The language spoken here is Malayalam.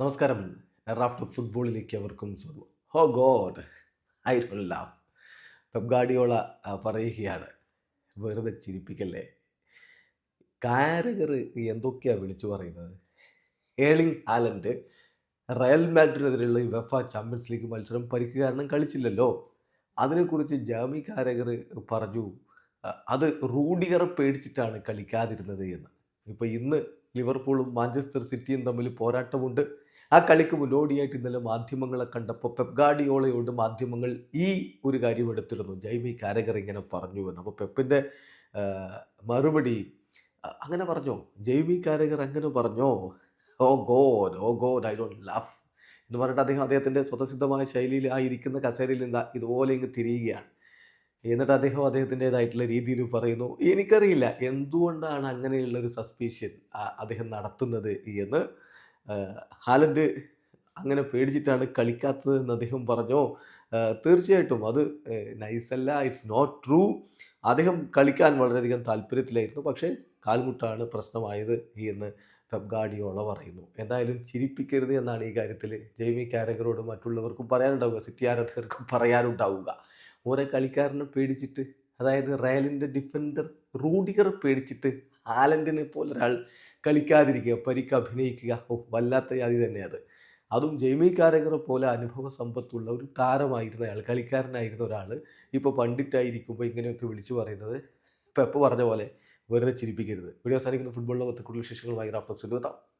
നമസ്കാരം. റാഫ്റ്റ് ഫുട്ബോളിലേക്ക് അവർക്കും സ്വാഗതം. ഹോ god I don't love Pep Guardiola പറയുകയാണ്. വെറുതെ ചിരിപ്പിക്കല്ലേ? കാരകർ എന്തൊക്കെയാണ് വിളിച്ചു പറയുന്നത്? ഏളിംഗ് ഹാലൻഡ് റയൽ മാഡ്രിഡിനെതിരെയുള്ള വെഫ ചാമ്പ്യൻസ് ലീഗ് മത്സരം പരിക്ക് കാരണം കളിച്ചില്ലല്ലോ. അതിനെക്കുറിച്ച് ജാമി കാരകർ പറഞ്ഞു അത് റൂഡിഗർ പേടിച്ചിട്ടാണ് കളിക്കാതിരുന്നത് എന്ന്. ഇപ്പോൾ ഇന്ന് ലിവർപൂളും മാഞ്ചസ്റ്റർ സിറ്റിയും തമ്മിൽ പോരാട്ടമുണ്ട്. ആ കളിക്ക് മുന്നോടിയായിട്ട് ഇന്നലെ മാധ്യമങ്ങളെ കണ്ടപ്പോൾ പെപ്ഗാഡിയോളയോട് മാധ്യമങ്ങൾ ഈ ഒരു കാര്യം എടുത്തിരുന്നു. ജൈമി കാരകർ ഇങ്ങനെ പറഞ്ഞു എന്ന്. അപ്പോൾ പെപ്പിന്റെ മറുപടി അങ്ങനെ പറഞ്ഞോ. ജൈമി കാരകർ അങ്ങനെ പറഞ്ഞോ? ഓ god oh god I don't love എന്ന് പറഞ്ഞിട്ട് അദ്ദേഹം അദ്ദേഹത്തിന്റെ സ്വതസിദ്ധമായ ശൈലിയിൽ ആ ഇരിക്കുന്ന കസേരയിൽ നിന്ന് ഇതുപോലെ ഇങ്ങ് തിരിയുകയാണ്. എന്നിട്ട് അദ്ദേഹം അദ്ദേഹത്തിന്റെതായിട്ടുള്ള രീതിയിൽ പറയുന്നു എനിക്കറിയില്ല എന്തുകൊണ്ടാണ് അങ്ങനെയുള്ളൊരു സസ്പീഷ്യൻ അദ്ദേഹം നടത്തുന്നത്? എന്ന് ഹാലൻഡ് അങ്ങനെ പേടിച്ചിട്ടാണ് കളിക്കാത്തത് എന്ന് അദ്ദേഹം പറഞ്ഞു? തീർച്ചയായിട്ടും അത് നൈസല്ല ഇറ്റ്സ് നോട്ട് ട്രൂ അദ്ദേഹം കളിക്കാൻ വളരെയധികം താല്പര്യത്തിലായിരുന്നു. പക്ഷേ കാൽമുട്ടാണ് പ്രശ്നമായത് എന്ന് പെപ് ഗാർഡിയോള പറയുന്നു. എന്തായാലും ചിരിപ്പിക്കരുത് എന്നാണ് ഈ കാര്യത്തിൽ ജെയ്മി കാരകരോട് മറ്റുള്ളവർക്കും പറയാനുണ്ടാവുക സിറ്റി ആരാധകർക്കും പറയാനുണ്ടാവുക. ഓരോ കളിക്കാരനെ പേടിച്ചിട്ട് അതായത് റയലിന്റെ ഡിഫൻഡർ റൂഡിഗർ പേടിച്ചിട്ട് ഹാലൻഡിനെ പോലൊരാൾ കളിക്കാതിരിക്കുക പരിക്ക് അഭിനയിക്കുക. വല്ലാത്ത ജാതി തന്നെയാണ് അതും ജെയ്മി കാരകറെ പോലെ അനുഭവ സമ്പത്തുള്ള ഒരു താരമായിരുന്ന ആൾ കളിക്കാരനായിരുന്ന ഒരാൾ ഇപ്പോൾ പണ്ഡിറ്റായിരിക്കുമ്പോൾ ഇങ്ങനെയൊക്കെ വിളിച്ചു പറയുന്നത് ഇപ്പോൾ എപ്പോൾ പറഞ്ഞ പോലെ വെറുതെ ചിരിപ്പിക്കരുത്. വീഡിയോ അവസാനിക്കുന്ന. ഫുട്ബോൾ ലോകത്തെ വിശേഷങ്ങൾ വിശേഷങ്ങളുമായി റാഫ്റ്റോക്സ് എത്താം